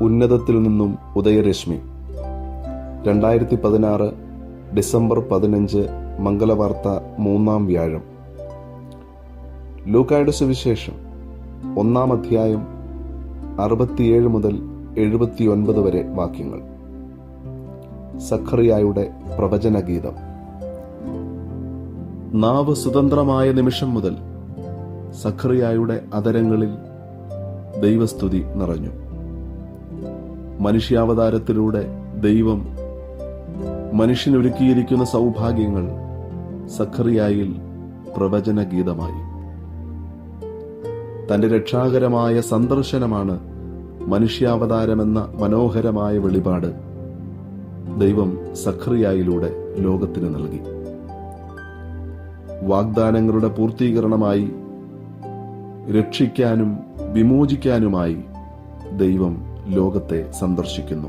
ഉന്നതത്തിൽ നിന്നും ഉദയരശ്മി. രണ്ടായിരത്തി പതിനാറ് ഡിസംബർ പതിനഞ്ച് മംഗളവാർത്ത മൂന്നാം വ്യാഴം. ലൂക്കായുടെ സുവിശേഷം ഒന്നാം അധ്യായം അറുപത്തിയേഴ് മുതൽ എഴുപത്തിയൊൻപത് വരെ വാക്യങ്ങൾ. സഖറിയായുടെ പ്രവചനഗീതം. നാവ് സ്വതന്ത്രമായ നിമിഷം മുതൽ സഖറിയായുടെ അതരങ്ങളിൽ ദൈവസ്തുതി നിറഞ്ഞു. മനുഷ്യാവതാരത്തിലൂടെ ദൈവം മനുഷ്യനൊരുക്കിയിരിക്കുന്ന സൗഭാഗ്യങ്ങൾ സഖറിയായിൽ പ്രവചന ഗീതമായി തന്റെ രക്ഷാകരമായ സന്ദർശനമാണ് മനുഷ്യാവതാരമെന്ന മനോഹരമായ വെളിപാട് ദൈവം സഖറിയായിലൂടെ ലോകത്തിന് നൽകി. വാഗ്ദാനങ്ങളുടെ പൂർത്തീകരണമായി രക്ഷിക്കാനും വിമോചിക്കാനുമായി ദൈവം ലോകത്തെ സന്ദർശിക്കുന്നു.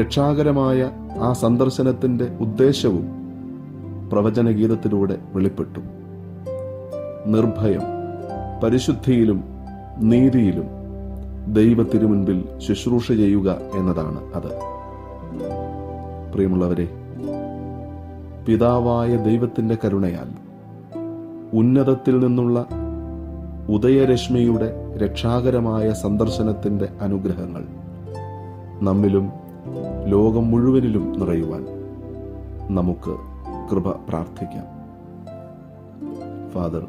രക്ഷാകരമായ ആ സന്ദർശനത്തിന്റെ ഉദ്ദേശവും പ്രവചനഗീതത്തിലൂടെ വെളിപ്പെട്ടു. നിർഭയം പരിശുദ്ധിയിലും നീതിയിലും ദൈവത്തിനു മുൻപിൽ ശുശ്രൂഷ ചെയ്യുക എന്നതാണ് അത്. പ്രിയമുള്ളവരെ പിതാവായ ദൈവത്തിന്റെ കരുണയാൽ ഉന്നതത്തിൽ നിന്നുള്ള ഉദയരശ്മിയുടെ രക്ഷാകരമായ സന്ദർശനത്തിന്റെ അനുഗ്രഹങ്ങൾ നമ്മിലും ലോകം മുഴുവനിലും നിറയുവാൻ നമുക്ക് കൃപ പ്രാർത്ഥിക്കാം. Father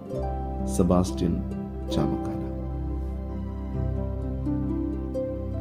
Sebastian Chamakkala